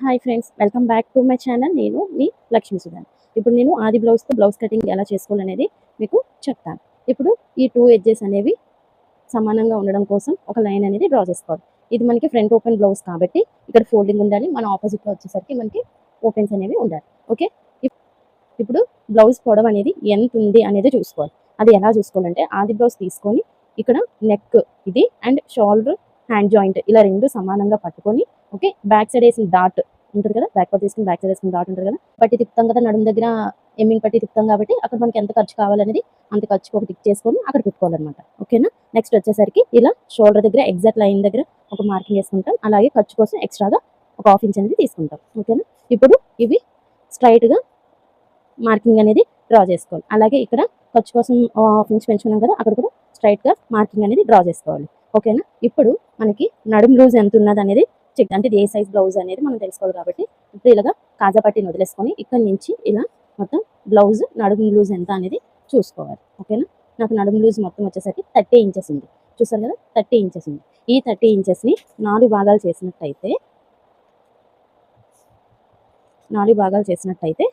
Hi friends welcome back to my channel. నేను మీ లక్ష్మీ సుధాన్. ఇప్పుడు నేను ఆది బ్లౌజ్తో బ్లౌజ్ కటింగ్ ఎలా చేసుకోవాలనేది మీకు చెప్తాను. ఇప్పుడు ఈ టూ ఎడ్జెస్ అనేవి సమానంగా ఉండడం కోసం ఒక లైన్ అనేది డ్రా చేసుకోవాలి. ఇది మనకి ఫ్రంట్ ఓపెన్ బ్లౌజ్ కాబట్టి ఇక్కడ ఫోల్డింగ్ ఉండాలి. మన ఆపోజిట్లో వచ్చేసరికి మనకి ఓపెన్స్ అనేవి ఉండాలి. ఓకే ఇప్పుడు బ్లౌజ్ పొడవు అనేది ఎంత ఉంది అనేది చూసుకోవాలి. అది ఎలా చూసుకోవాలంటే ఆది బ్లౌజ్ తీసుకొని ఇక్కడ నెక్ ఇది అండ్ షోల్డర్ హ్యాండ్ జాయింట్ ఇలా రెండు సమానంగా పట్టుకొని ఓకే బ్యాక్ సైడ్ వేసిన డాట్ ఉంటుంది కదా? బ్యాక్ పార్ట్ తీసుకుని బ్యాక్ సైడ్ వేసుకుని డాట్ ఉంటుంది కదా? పట్టి తిప్పుతాం కదా నడుము దగ్గర ఎమ్మింగ్ పట్టి తిప్పుతాం కాబట్టి అక్కడ మనకి ఎంత ఖర్చు కావాలనేది అంత ఖర్చు ఒక టిక్ చేసుకొని అక్కడ పెట్టుకోవాలన్నమాట. ఓకేనా నెక్స్ట్ వచ్చేసరికి ఇలా షోల్డర్ దగ్గర ఎగ్జాక్ట్ లైన్ దగ్గర ఒక మార్కింగ్ వేసుకుంటాం. అలాగే ఖర్చు కోసం ఎక్స్ట్రాగా ఒక హాఫ్ ఇంచ్ అనేది తీసుకుంటాం. ఓకేనా ఇప్పుడు ఇవి స్ట్రైట్గా మార్కింగ్ అనేది డ్రా చేసుకోవాలి. అలాగే ఇక్కడ ఖర్చు కోసం హాఫ్ ఇంచ్ పెంచుకున్నాం కదా అక్కడ కూడా స్ట్రైట్గా మార్కింగ్ అనేది డ్రా చేసుకోవాలి. ఓకేనా ఇప్పుడు మనకి నడుము లూజ్ ఎంత ఉన్నది అనేది చెక్ అంటే ఏ సైజ్ బ్లౌజ్ అనేది మనం తెలుసుకోవాలి కాబట్టి ఇప్పుడు ఇలాగా కాజాపట్టిని వదిలేసుకొని ఇక్కడ నుంచి ఇలా మొత్తం బ్లౌజ్ నడుము లూజ్ ఎంత అనేది చూసుకోవాలి. ఓకేనా నాకు నడుము లూజ్ మొత్తం వచ్చేసరికి థర్టీ ఇంచెస్ ఉంది. చూసారు కదా? థర్టీ ఇంచెస్ ఉంది. ఈ థర్టీ ఇంచెస్ని నాలుగు భాగాలు చేసినట్టయితే నాలుగు భాగాలు చేసినట్టయితే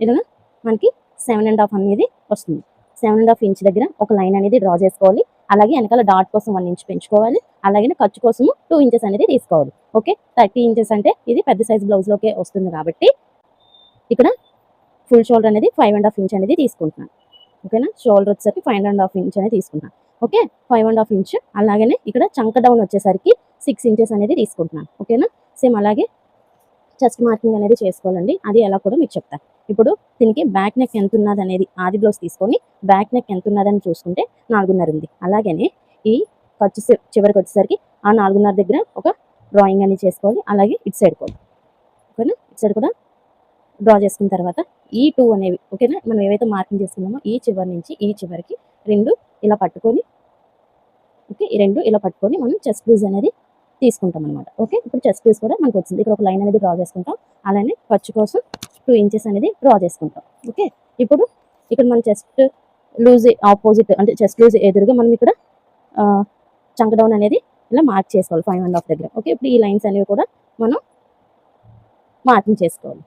ఇలాగా మనకి సెవెన్ అండ్ హాఫ్ అనేది వస్తుంది. సెవెన్ అండ్ హాఫ్ ఇంచ్ దగ్గర ఒక లైన్ అనేది డ్రా చేసుకోవాలి. అలాగే వెనకాల డాట్ కోసం వన్ ఇంచ్ పెంచుకోవాలి. అలాగే ఖర్చు కోసం టూ ఇంచెస్ అనేది తీసుకోవాలి. ఓకే? థర్టీ ఇంచెస్ అంటే ఇది పెద్ద సైజ్ బ్లౌజ్లోకే వస్తుంది కాబట్టి ఇక్కడ ఫుల్ షోల్డర్ అనేది ఫైవ్ అండ్ హాఫ్ ఇంచ్ అనేది తీసుకుంటున్నాను. ఓకేనా? షోల్డర్ వచ్చేసరికి ఫైవ్ అండ్ హాఫ్ ఇంచ్ అనేది తీసుకుంటున్నాను. Okay? Five and half inch. అలాగనే ఇక్కడ చంక డౌన్ వచ్చేసరికి సిక్స్ ఇంచెస్ అనేది తీసుకుంటున్నాను. ఓకేనా? సేమ్ అలాగే చెస్ట్ మార్కింగ్ అనేది చేసుకోవాలండి. అది ఎలా కూడా మీకు చెప్తాను ఇప్పుడు దీనికి బ్యాక్ నెక్ ఎంత ఉన్నది అనేది ఆది బ్లౌజ్ తీసుకొని బ్యాక్ నెక్ ఎంత ఉన్నదని చూసుకుంటే నాలుగున్నర ఉంది. అలాగనే ఈ ఖర్చు చివరికి వచ్చేసరికి ఆ నాలుగున్నర దగ్గర ఒక డ్రాయింగ్ అనేది చేసుకోవాలి. అలాగే ఇటు సైడ్ కూడా. ఓకేనా? ఇటు సైడ్ కూడా డ్రా చేసుకున్న తర్వాత ఈ టూ అనేవి ఓకేనా? మనం ఏవైతే మార్కింగ్ చేసుకున్నామో ఈ చివరి నుంచి ఈ చివరికి రెండు ఇలా పట్టుకొని ఓకే? ఈ రెండు ఇలా పట్టుకొని మనం చెస్ట్ బ్లూజ్ అనేది తీసుకుంటాం అనమాట ఓకే? ఇప్పుడు చెస్ట్ పీస్ కూడా మనకు వచ్చింది. ఇక్కడ ఒక లైన్ అనేది డ్రా చేసుకుంటాం. అలానే ఖర్చు కోసం టూ ఇంచెస్ అనేది డ్రా చేసుకుంటాం. ఓకే? ఇప్పుడు ఇక్కడ మన చెస్ట్ లూజ్ ఆపోజిట్ అంటే చెస్ట్ లూజ్ ఎదురుగా మనం ఇక్కడ చంక డౌన్ అనేది ఇలా మార్క్ చేసుకోవాలి ఫైవ్ అండ్ హాఫ్ దగ్గర. ఓకే? ఇప్పుడు ఈ లైన్స్ అనేవి కూడా మనం మార్కింగ్ చేసుకోవాలి.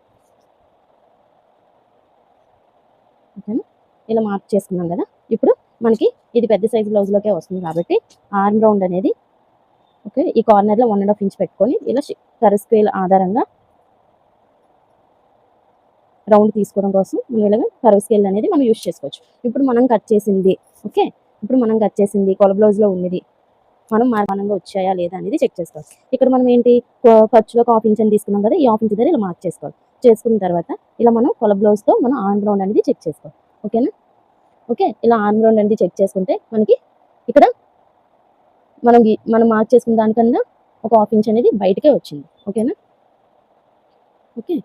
ఓకేనా? ఇలా మార్క్ చేసుకున్నాం కదా? ఇప్పుడు మనకి ఇది పెద్ద సైజ్ బ్లౌజ్లోకే వస్తుంది కాబట్టి ఆర్మ్ రౌండ్ అనేది ఓకే? ఈ కార్నర్లో వన్ అండ్ హాఫ్ ఇంచ్ పెట్టుకొని ఇలా కర్ స్కేల్ ఆధారంగా రౌండ్ తీసుకోవడం కోసం మనం ఇలాగ కర్వ్ స్కేల్ అనేది మనం యూస్ చేసుకోవచ్చు. ఇప్పుడు మనం కట్ చేసింది ఓకే? ఇప్పుడు మనం కట్ చేసింది కొల బ్లౌజ్లో ఉన్నది మనం మార్మానంగా వచ్చాయా లేదా అనేది చెక్ చేసుకోవాలి. ఇక్కడ మనం ఏంటి? ఖర్చులో ఒక హాఫ్ ఇంచ్ అని తీసుకున్నాం కదా ఈ హాఫ్ ఇంచ్ దగ్గర ఇలా మార్క్ చేసుకోవాలి. చేసుకున్న తర్వాత ఇలా మనం కొల బ్లౌజ్తో మనం ఆర్మ్ రౌండ్ అనేది చెక్ చేసుకోవాలి. ఓకేనా? ఓకే? ఇలా ఆర్మ్ రౌండ్ అనేది చెక్ చేసుకుంటే మనకి ఇక్కడ మనం మనం మార్క్ చేసుకున్న దానికన్నా ఒక హాఫ్ ఇంచ్ అనేది బయటకే వచ్చింది. ఓకేనా? ఓకే.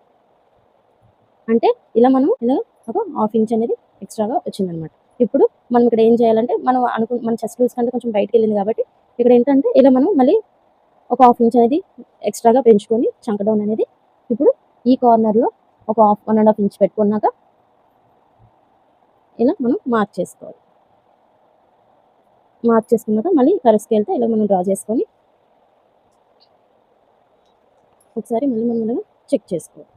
అంటే ఇలా మనం ఇలా ఒక హాఫ్ ఇంచ్ అనేది ఎక్స్ట్రాగా వచ్చింది అనమాట ఇప్పుడు మనం ఇక్కడ ఏం చేయాలంటే మనం అనుకు మన చెస్ట్ లూజ్ కంటే కొంచెం బయటకు వెళ్ళింది కాబట్టి ఇక్కడ ఏంటంటే ఇలా మనం మళ్ళీ ఒక హాఫ్ ఇంచ్ అనేది ఎక్స్ట్రాగా పెంచుకొని చంక డౌన్ అనేది ఇప్పుడు ఈ కార్నర్లో ఒక half one and half inch పెట్టుకున్నాక ఇలా మనం మార్క్ చేసుకోవాలి మార్క్ చేసుకున్నాక మళ్ళీ కరెక్ట్ స్కేల్తో ఇలా మనం డ్రా చేసుకొని ఒకసారి మళ్ళీ మనం ఇలా చెక్ చేసుకోవాలి.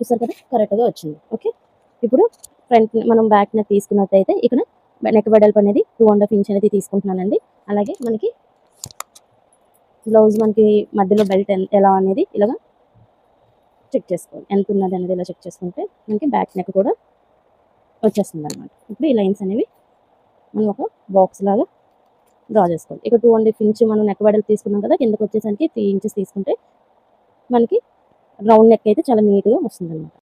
చూసారు కదా? కరెక్ట్గా వచ్చింది. ఓకే? ఇప్పుడు ఫ్రంట్ మనం బ్యాక్ నెక్ తీసుకున్నట్టయితే ఇక్కడ నెక్ వెడల్పు అనేది టూ అండ్ హాఫ్ ఇంచ్ అనేది తీసుకుంటున్నానండి. అలాగే మనకి బ్లౌజ్ మనకి మధ్యలో బెల్ట్ ఎలా అనేది ఇలాగా చెక్ చేసుకోవాలి. ఎంత ఉన్నది అనేది ఇలా చెక్ చేసుకుంటే మనకి బ్యాక్ నెక్ కూడా వచ్చేస్తుంది అనమాట ఇప్పుడు ఈ లైన్స్ అనేవి మనం ఒక బాక్స్ లాగా డ్రా చేసుకోవాలి. ఇక్కడ టూ అండ్ హాఫ్ ఇంచ్ మనం నెక్ వెడల్పు తీసుకున్నాం కదా కిందకు వచ్చేసరికి త్రీ ఇంచెస్ తీసుకుంటే మనకి రౌండ్ నెక్ అయితే చాలా నీట్గా వస్తుంది అనమాట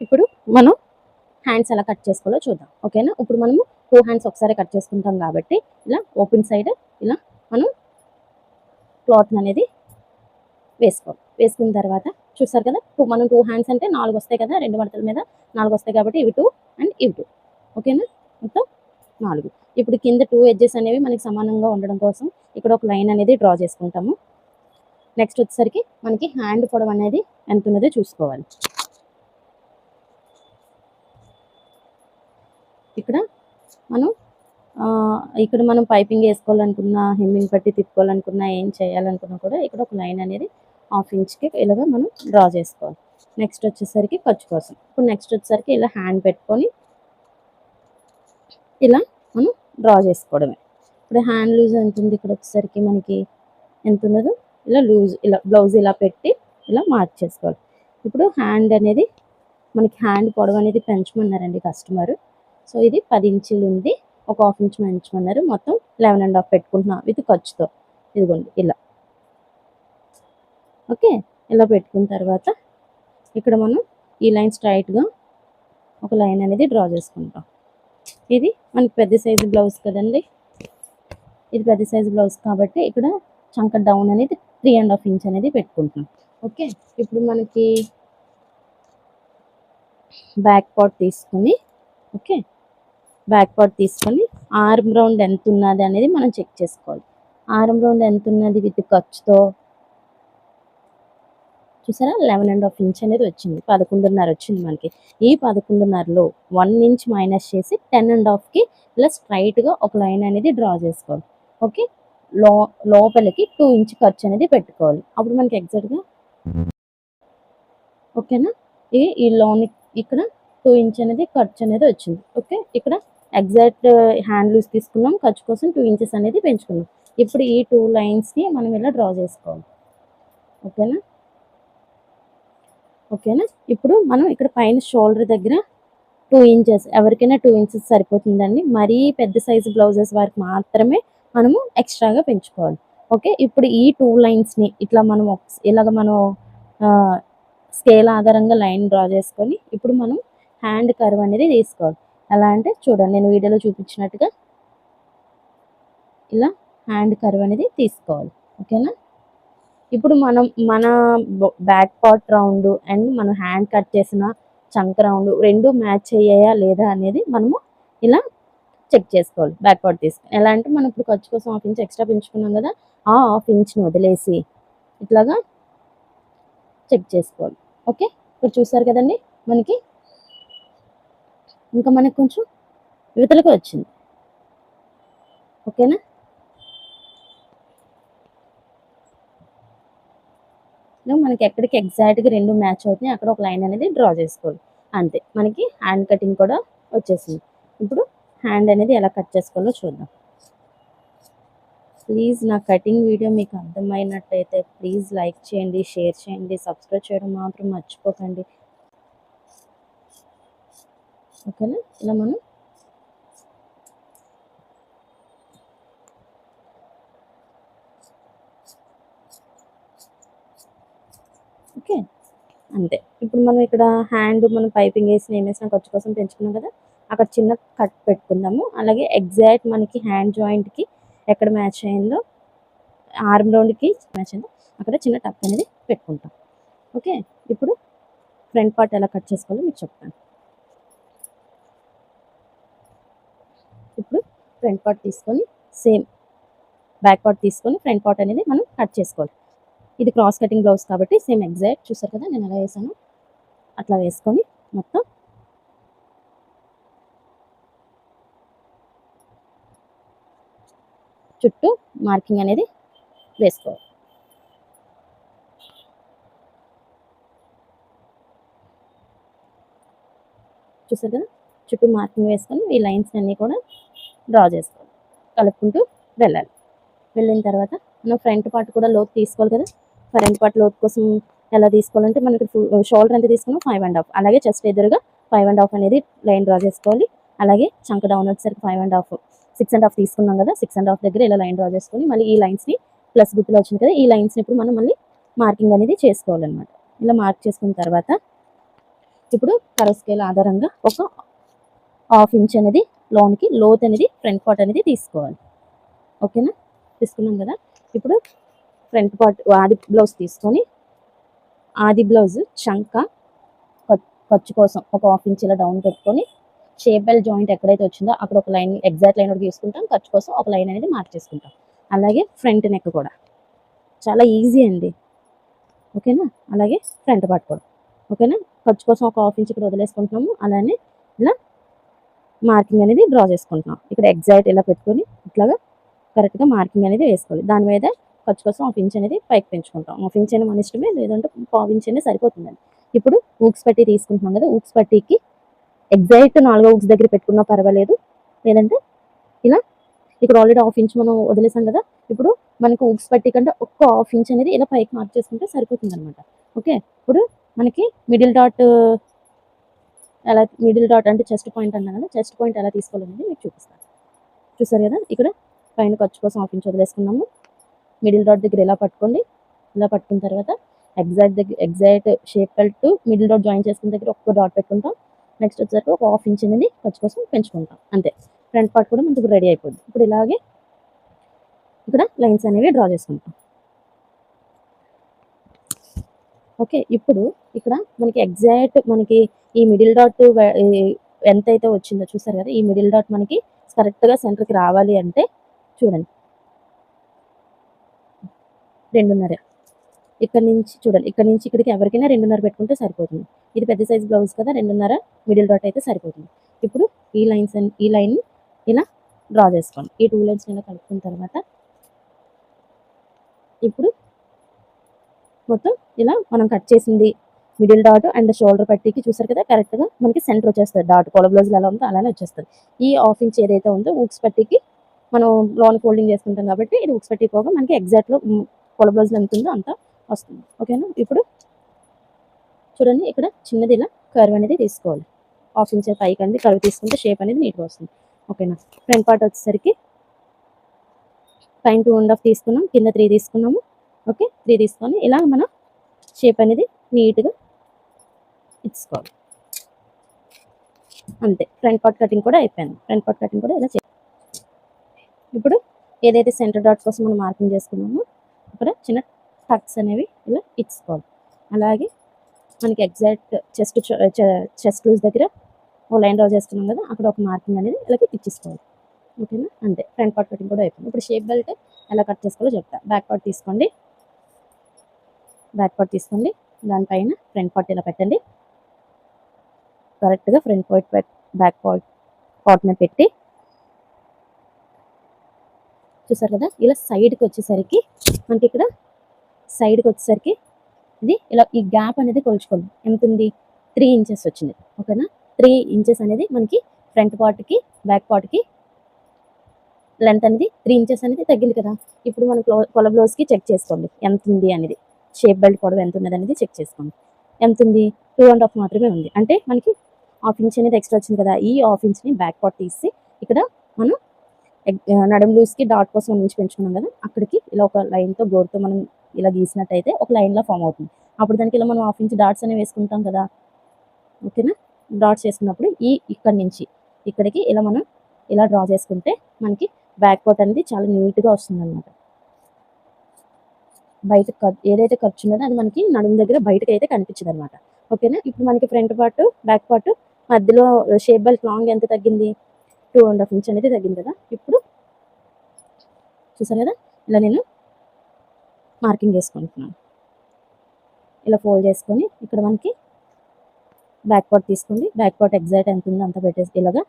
ఇప్పుడు మనం హ్యాండ్స్ ఎలా కట్ చేసుకోవాలో చూద్దాం. ఓకేనా? ఇప్పుడు మనము టూ హ్యాండ్స్ ఒకసారి కట్ చేసుకుంటాం కాబట్టి ఇలా ఓపెన్ సైడ్ ఇలా మనం క్లాత్ అనేది వేసుకోవాలి. వేసుకున్న తర్వాత చూస్తారు కదా? టూ మనం టూ హ్యాండ్స్ అంటే నాలుగు వస్తాయి కదా? రెండు మడతల మీద నాలుగు వస్తాయి కాబట్టి ఇవి టూ అండ్ ఇవి టూ ఓకేనా మొత్తం నాలుగు. ఇప్పుడు కింద టూ ఎడ్జెస్ అనేవి మనకి సమానంగా ఉండడం కోసం ఇక్కడ ఒక లైన్ అనేది డ్రా చేసుకుంటాము. నెక్స్ట్ వచ్చేసరికి మనకి హ్యాండ్ పొడవు అనేది ఎంత ఉన్నదో చూసుకోవాలి. ఇక్కడ మనం ఇక్కడ మనం పైపింగ్ వేసుకోవాలనుకున్నా హెమ్మింగ్ పట్టి తిప్పుకోవాలనుకున్నా ఏం చేయాలనుకున్నా కూడా ఇక్కడ ఒక లైన్ అనేది హాఫ్ ఇంచ్కి ఇలాగ మనం డ్రా చేసుకోవాలి. నెక్స్ట్ వచ్చేసరికి ఖర్చు కోసం. ఇప్పుడు నెక్స్ట్ వచ్చేసరికి ఇలా హ్యాండ్ పెట్టుకొని ఇలా మనం డ్రా చేసుకోవడమే. ఇప్పుడు హ్యాండ్ లూజ్ ఎంత ఉంది? ఇక్కడ వచ్చేసరికి మనకి ఎంత ఉన్నదో ఇలా లూజ్ ఇలా బ్లౌజ్ ఇలా పెట్టి ఇలా మార్క్ చేసుకోవాలి. ఇప్పుడు హ్యాండ్ అనేది మనకి హ్యాండ్ పొడవు అనేది పెంచమన్నారండి కస్టమర్ సో ఇది పది ఇంచులు ఉంది. ఒక హాఫ్ ఇంచ్ పెంచమన్నారు. మొత్తం లెవెన్ అండ్ హాఫ్ పెట్టుకుంటున్నాం. విత్ ఖర్చుతో. ఇదిగోండి ఇలా. ఓకే ఇలా పెట్టుకున్న తర్వాత ఇక్కడ మనం ఈ లైన్ స్ట్రైట్గా ఒక లైన్ అనేది డ్రా చేసుకుంటాం. ఇది మనకి పెద్ద సైజు బ్లౌజ్ కదండి? ఇది పెద్ద సైజు బ్లౌజ్ కాబట్టి ఇక్కడ చంక డౌన్ అనేది త్రీ అండ్ హాఫ్ ఇంచ్ అనేది పెట్టుకుంటున్నాం ఓకే ఇప్పుడు మనకి బ్యాక్ పార్ట్ తీసుకుని ఓకే బ్యాక్ పార్ట్ తీసుకొని ఆర్మ్ రౌండ్ ఎంత ఉన్నది అనేది మనం చెక్ చేసుకోవాలి. ఆర్మ్ రౌండ్ ఎంత ఉన్నది విత్ ఖర్చుతో చూసారా? లెవెన్ అండ్ హాఫ్ ఇంచ్ అనేది వచ్చింది. పదకొండున్నర వచ్చింది మనకి. ఈ పదకొండున్నరలో వన్ ఇంచ్ మైనస్ చేసి టెన్ అండ్ హాఫ్కి ఇలా స్ట్రైట్గా ఒక లైన్ అనేది డ్రా చేసుకోవాలి. ఓకే లో లోపలికి టూ ఇంచ్ ఖర్చు అనేది పెట్టుకోవాలి. అప్పుడు మనకి ఎగ్జాక్ట్గా ఓకేనా ఈ ఈ లోన్ ఇక్కడ టూ ఇంచ్ అనేది ఖర్చు అనేది వచ్చింది. ఓకే ఇక్కడ ఎగ్జాక్ట్ హ్యాండ్ లూస్ తీసుకున్నాం. ఖర్చు కోసం టూ ఇంచెస్ అనేది పెంచుకున్నాం. ఇప్పుడు ఈ టూ లైన్స్ని మనం ఇలా డ్రా చేసుకోవాలి? ఓకేనా ఓకేనా? ఇప్పుడు మనం ఇక్కడ పైన షోల్డర్ దగ్గర టూ ఇంచెస్ ఎవరికైనా టూ ఇంచెస్ సరిపోతుందండి. మరీ పెద్ద సైజు బ్లౌజెస్ వారికి మాత్రమే మనము ఎక్స్ట్రాగా పెంచుకోవాలి. ఓకే? ఇప్పుడు ఈ టూ లైన్స్ని ఇట్లా మనం ఇలాగ మనం స్కేల్ ఆధారంగా లైన్ డ్రా చేసుకొని ఇప్పుడు మనం హ్యాండ్ కర్వ్ అనేది తీసుకోవాలి. ఎలా అంటే చూడండి నేను వీడియోలో చూపించినట్టుగా ఇలా హ్యాండ్ కర్వ్ అనేది తీసుకోవాలి. ఓకేనా? ఇప్పుడు మనం మన బ్యాక్ పార్ట్ రౌండ్ అండ్ మనం హ్యాండ్ కట్ చేసిన చంక్ రౌండ్ రెండు మ్యాచ్ అయ్యాయా లేదా అనేది మనము ఇలా చెక్ చేసుకోవాలి బ్యాక్ పార్ట్ తీసుకుని ఎలా అంటే మనం ఇప్పుడు ఖర్చు కోసం హాఫ్ ఇంచ్ ఎక్స్ట్రా పెంచుకున్నాం కదా ఆ హాఫ్ ఇంచ్ని వదిలేసి ఇట్లాగా చెక్ చేసుకోవాలి. ఓకే? ఇప్పుడు చూసారు కదండి మనకి? ఇంకా మనకి కొంచెం యువతలకు వచ్చింది. ఓకేనా? ఇలా మనకి ఎక్కడికి ఎగ్జాక్ట్గా రెండు మ్యాచ్ అవుతున్నాయి అక్కడ ఒక లైన్ అనేది డ్రా చేసుకోవాలి. అంతే. మనకి హ్యాండ్ కటింగ్ కూడా వచ్చేసింది. ఇప్పుడు హ్యాండ్ అనేది ఎలా కట్ చేసుకోవాలో చూద్దాం. ప్లీజ్ నా కటింగ్ వీడియో మీకు అర్థమైనట్టయితే ప్లీజ్ లైక్ చేయండి షేర్ చేయండి సబ్స్క్రైబ్ చేయడం మాత్రం మర్చిపోకండి. ఓకేనా ఇలా మనం ఓకే. అంతే. ఇప్పుడు మనం ఇక్కడ హ్యాండ్ మనం పైపింగ్ వేసి ఏం వేసినా ఖర్చు కోసం పెంచుకున్నాం కదా అక్కడ చిన్న కట్ పెట్టుకుందాము. అలాగే ఎగ్జాక్ట్ మనకి హ్యాండ్ జాయింట్కి ఎక్కడ మ్యాచ్ అయిందో ఆర్మ్ రౌండ్కి మ్యాచ్ అయిందో అక్కడ చిన్న టప్ అనేది పెట్టుకుంటాం. ఓకే. ఇప్పుడు ఫ్రంట్ పార్ట్ ఎలా కట్ చేసుకోవాలో మీకు చెప్తాను. ఇప్పుడు ఫ్రంట్ పార్ట్ తీసుకొని సేమ్ బ్యాక్ పార్ట్ తీసుకొని ఫ్రంట్ పార్ట్ అనేది మనం కట్ చేసుకోవాలి. ఇది క్రాస్ కటింగ్ బ్లౌజ్ కాబట్టి సేమ్ ఎగ్జాక్ట్ చూసారు కదా నేను ఎలా వేసాను? అట్లా వేసుకొని మొత్తం చుట్టూ మార్కింగ్ అనేది వేసుకోవాలి. చూసారు కదా చుట్టూ మార్కింగ్ వేసుకొని ఈ లైన్స్ అన్నీ కూడా డ్రా చేసుకోవాలి. కలుపుకుంటూ వెళ్ళాలి. వెళ్ళిన తర్వాత మనం ఫ్రంట్ పార్ట్ కూడా లోతు తీసుకోవాలి కదా ఫరెంట్ పార్ట్ లోతు కోసం ఎలా తీసుకోవాలంటే మనకి షోల్డర్ ఎంత తీసుకున్నాం ఫైవ్ అండ్ హాఫ్ అలాగే చెస్ట్ ఎదురుగా ఫైవ్ అండ్ హాఫ్ అనేది లైన్ డ్రా చేసుకోవాలి. అలాగే చంక డౌన్ వచ్చేసరికి five and half six and half తీసుకున్నాం కదా సిక్స్ అండ్ హాఫ్ దగ్గర ఇలా లైన్ డ్రా చేసుకొని మళ్ళీ ఈ లైన్స్ని ప్లస్ గుర్తులు వచ్చింది కదా ఈ లైన్స్ని ఇప్పుడు మనం మళ్ళీ మార్కింగ్ అనేది చేసుకోవాలన్నమాట. ఇలా మార్క్ చేసుకున్న తర్వాత ఇప్పుడు కరవ్ స్కేల్ ఆధారంగా ఒక హాఫ్ ఇంచ్ అనేది లోన్కి లోత్ అనేది ఫ్రంట్ పార్ట్ అనేది తీసుకోవాలి. ఓకేనా తీసుకున్నాం కదా? ఇప్పుడు ఫ్రంట్ పార్ట్ ఆది బ్లౌజ్ తీసుకొని ఆది బ్లౌజ్ చంక ఖర్చు కోసం ఒక హాఫ్ ఇంచ్ ఇలా డౌన్ పెట్టుకొని షేప్ బెల్ జాయింట్ ఎక్కడైతే వచ్చిందో అక్కడ ఒక లైన్ ఎగ్జాక్ట్ లైన్ ఒకటి తీసుకుంటాం. ఖర్చు కోసం ఒక లైన్ అనేది మార్చేసుకుంటాం. అలాగే ఫ్రంట్ నెక్ కూడా. చాలా ఈజీ అండి. ఓకేనా? అలాగే ఫ్రంట్ పార్ట్ కూడా. ఓకేనా? ఖర్చు కోసం ఒక హాఫ్ ఇంచ్ ఇక్కడ వదిలేసుకుంటున్నాము. అలానే ఇలా మార్కింగ్ అనేది డ్రా చేసుకుంటున్నాం. ఇక్కడ ఎగ్జాక్ట్ ఇలా పెట్టుకొని ఇట్లాగా కరెక్ట్గా మార్కింగ్ అనేది వేసుకోవాలి. దాని మీద ఖర్చు కోసం హాఫ్ ఇంచ్ అనేది పైకి పెంచుకుంటాం. హాఫ్ ఇంచ్ అయినా మన ఇష్టమే లేదంటే పావు ఇంచ్ అయినా సరిపోతుందండి. ఇప్పుడు ఊక్స్ పట్టి తీసుకుంటున్నాం కదా ఊక్స్ పట్టీకి ఎగ్జాక్ట్ నాలుగో ఊక్స్ దగ్గర పెట్టుకున్నా పర్వాలేదు. లేదంటే ఇలా ఇక్కడ ఆల్రెడీ హాఫ్ ఇంచ్ మనం వదిలేసాం కదా ఇప్పుడు మనకు ఊక్స్ పట్టి కంటే ఒక్క హాఫ్ ఇంచ్ అనేది ఇలా పైకి మార్క్ చేసుకుంటే సరిపోతుంది అనమాట ఓకే? ఇప్పుడు మనకి మిడిల్ డాట్ ఎలా మిడిల్ డాట్ అంటే చెస్ట్ పాయింట్ అన్నా కదా చెస్ట్ పాయింట్ ఎలా తీసుకోవాలనేది మీకు చూపిస్తాను. చూసారు కదా ఇక్కడ పైన ఖర్చు కోసం హాఫ్ ఇంచ్ వదిలేసుకున్నాము. మిడిల్ డాట్ దగ్గర ఇలా పట్టుకోండి ఇలా పట్టుకున్న తర్వాత ఎగ్జాక్ట్ దగ్గర exact shape belt middle dot join చేసుకున్న దగ్గర ఒక్క డాట్ పెట్టుకుంటాం. నెక్స్ట్ వచ్చేసరికి ఒక హాఫ్ ఇంచ్ అనేది ఖర్చు కోసం పెంచుకుంటాం. అంతే. ఫ్రంట్ పార్ట్ కూడా మనకి రెడీ అయిపోద్ది ఇప్పుడు ఇలాగే ఇక్కడ లైన్స్ అనేవి డ్రా చేసుకుంటాం. ఓకే ఇప్పుడు ఇక్కడ మనకి ఎగ్జాక్ట్ మనకి ఈ మిడిల్ డాట్ ఎంత అయితే వచ్చిందో చూసారు కదా ఈ మిడిల్ డాట్ మనకి కరెక్ట్గా సెంటర్కి రావాలి అంటే చూడండి. రెండున్నర. ఇక్కడ నుంచి చూడండి ఇక్కడ నుంచి ఇక్కడికి ఎవరికైనా రెండున్నర పెట్టుకుంటే సరిపోతుంది. ఇది పెద్ద సైజ్ బ్లౌజ్ కదా రెండున్నర మిడిల్ డాట్ అయితే సరిపోతుంది. ఇప్పుడు ఈ లైన్స్ ఈ లైన్ ఇలా డ్రా చేసుకోండి. ఈ టూ లైన్స్ ఇలా కలుపుకున్న తర్వాత ఇప్పుడు మొత్తం ఇలా మనం కట్ చేసింది మిడిల్ డాట్ అండ్ షోల్డర్ పట్టీకి చూసారు కదా కరెక్ట్గా మనకి సెంటర్ వచ్చేస్తుంది. డాట్ కొల బ్లౌజ్ ఎలా ఉందో అలానే వచ్చేస్తుంది. ఈ హాఫ్ ఇంచ్ ఏదైతే ఉందో ఊక్స్ పట్టీకి మనం లోన్ ఫోల్డింగ్ చేసుకుంటాం కాబట్టి ఇది ఉక్స్ పట్టికి పోగా మనకి ఎగ్జాక్ట్లో పొల బ్లౌజ్ ఎంత ఉందో అంత వస్తుంది. ఓకేనా ఇప్పుడు చూడండి ఇక్కడ చిన్నది ఇలా కర్వ్ అనేది తీసుకోవాలి. హాఫ్ ఇంచ్ పైకి అనేది కర్వ్ తీసుకుంటే షేప్ అనేది నీట్గా వస్తుంది. ఓకేనా ఫ్రంట్ పార్ట్ వచ్చేసరికి పైన టూ అండ్ హాఫ్ తీసుకున్నాం కింద త్రీ తీసుకున్నాము. ఓకే త్రీ తీసుకొని ఇలా మన షేప్ అనేది నీట్గా ఇచ్చుకోవాలి. అంతే. ఫ్రంట్ పార్ట్ కటింగ్ కూడా అయిపోయింది. ఫ్రంట్ పార్ట్ కటింగ్ కూడా ఇలా చే ఇప్పుడు ఏదైతే సెంటర్ డాట్ కోసం మనం మార్కింగ్ చేసుకున్నామో అక్కడ చిన్న టక్స్ అనేవి ఇలా ఇచ్చుకోవాలి. అలాగే మనకి ఎగ్జాక్ట్ చెస్ట్ చెస్ట్ లూజ్ దగ్గర ఓ లైన్ డ్రా చేసుకున్నాం కదా అక్కడ ఒక మార్కింగ్ అనేది ఇలాగే ఇచ్చేసుకోవాలి. ఓకేనా? అంతే. ఫ్రంట్ పార్ట్ కటింగ్ కూడా అయిపోయింది. ఇప్పుడు షేప్ బెల్ట్ ఎలా కట్ చేసుకోవాలో చెప్తా. బ్యాక్ పార్ట్ తీసుకోండి. బ్యాక్ పార్ట్ తీసుకోండి. దానిపైన ఫ్రంట్ పార్ట్ ఇలా పెట్టండి. కరెక్ట్గా ఫ్రంట్ పార్ట్ పెట్ బ్యాక్ పార్ట్ పార్ట్ మీద పెట్టి చూసారు కదా? ఇలా సైడ్కి వచ్చేసరికి మనకి ఇక్కడ సైడ్కి వచ్చేసరికి ఇది ఇలా ఈ గ్యాప్ అనేది కొలుచుకోండి. ఎంత ఉంది? త్రీ ఇంచెస్ వచ్చింది. ఓకేనా త్రీ ఇంచెస్ అనేది మనకి ఫ్రంట్ పార్ట్కి బ్యాక్ పార్ట్కి లెంత్ అనేది త్రీ ఇంచెస్ అనేది తగ్గింది కదా? ఇప్పుడు మనం కొల బ్లౌజ్కి చెక్ చేసుకోండి. ఎంత ఉంది అనేది? షేప్ బెల్ట్ పొడవు ఎంత ఉన్నది అనేది చెక్ చేసుకోండి. ఎంత ఉంది? టూ అండ్ హాఫ్ మాత్రమే ఉంది. అంటే మనకి హాఫ్ ఇంచ్ అనేది ఎక్స్ట్రా వచ్చింది కదా? ఈ హాఫ్ ఇంచ్ని బ్యాక్ పార్ట్ తీసి ఇక్కడ మనం ఎగ్- ఆ, లూజ్కి డాట్ కోసం నుంచి పెంచుకున్నాం కదా అక్కడికి ఇలా ఒక లైన్తో గోరుతో మనం ఇలా గీసినట్టయితే ఒక లైన్లో ఫామ్ అవుతుంది. అప్పుడు దానికి ఇలా మనం హాఫ్ ఇంచ్ డాట్స్ అనేవి వేసుకుంటాం కదా ఓకేనా? డాట్స్ వేసుకున్నప్పుడు ఈ ఇక్కడి నుంచి ఇక్కడికి ఇలా మనం ఇలా డ్రా చేసుకుంటే మనకి బ్యాక్ పార్ట్ అనేది చాలా నీట్గా వస్తుంది అనమాట బయట ఏదైతే ఖర్చు ఉన్నదో అది మనకి నడుము దగ్గర బయటకు అయితే కనిపించదు అనమాట ఓకేనా? ఇప్పుడు మనకి ఫ్రంట్ పార్ట్ బ్యాక్ పార్ట్ మధ్యలో షేప్ బెల్ట్ లాంగ్ ఎంత తగ్గింది? టూ అండ్ హాఫ్ ఇంచ్ అనేది తగ్గింది కదా. ఇప్పుడు చూసారు కదా? ఇలా నేను మార్కింగ్ చేసుకుంటున్నాను. ఇలా ఫోల్డ్ చేసుకొని ఇక్కడ మనకి బ్యాక్ పార్ట్ తీసుకోండి. బ్యాక్ పార్ట్ ఎగ్జాక్ట్ ఎంత ఉందో అంత పెట్టేసి ఇలాగా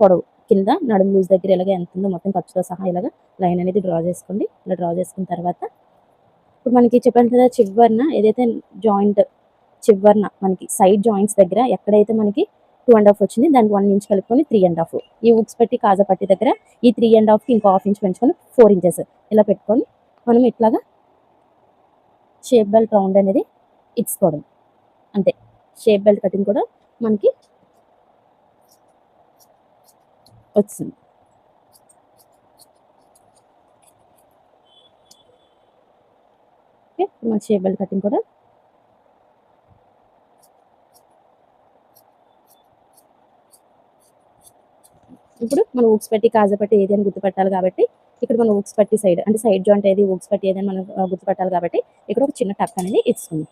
పొడవు కింద నడుము లూజ్ దగ్గర ఇలాగ ఎంత ఉందో మొత్తం ఖర్చుతో సహా ఇలాగ లైన్ అనేది డ్రా చేసుకోండి. ఇలా డ్రా చేసుకున్న తర్వాత ఇప్పుడు మనకి చెప్పాను కదా చివరిన ఏదైతే జాయింట్ చివరిన మనకి సైడ్ జాయింట్స్ దగ్గర ఎక్కడైతే మనకి టూ అండ్ హాఫ్ వచ్చింది. దానికి వన్ ఇంచ్ కలుపుకొని త్రీ అండ్ హాఫ్ ఈ ఉక్స్ పెట్టి కాజా పట్టి దగ్గర ఈ త్రీ అండ్ హాఫ్కి ఇంకో హాఫ్ ఇంచ్ పెంచుకొని ఫోర్ ఇంచెస్ ఇలా పెట్టుకొని మనం ఇట్లాగా షేప్ బెల్ట్ రౌండ్ అనేది ఇచ్చుకోవడం. అంతే. షేప్ బెల్ట్ కటింగ్ కూడా మనకి వచ్చింది. ఓకే మన షేప్ బెల్ట్ కటింగ్ కూడా ఇప్పుడు మనం ఊక్స్ పట్టి కాజా పట్టి ఏది అని గుర్తుపెట్టాలి కాబట్టి ఇక్కడ మనం ఊక్స్ పట్టి సైడ్ అంటే సైడ్ జాయింట్ ఏది ఊక్స్ పట్టి ఏది అని మనం గుర్తుపెట్టాలి కాబట్టి ఇక్కడ ఒక చిన్న టక్ అనేది ఇస్తుంది.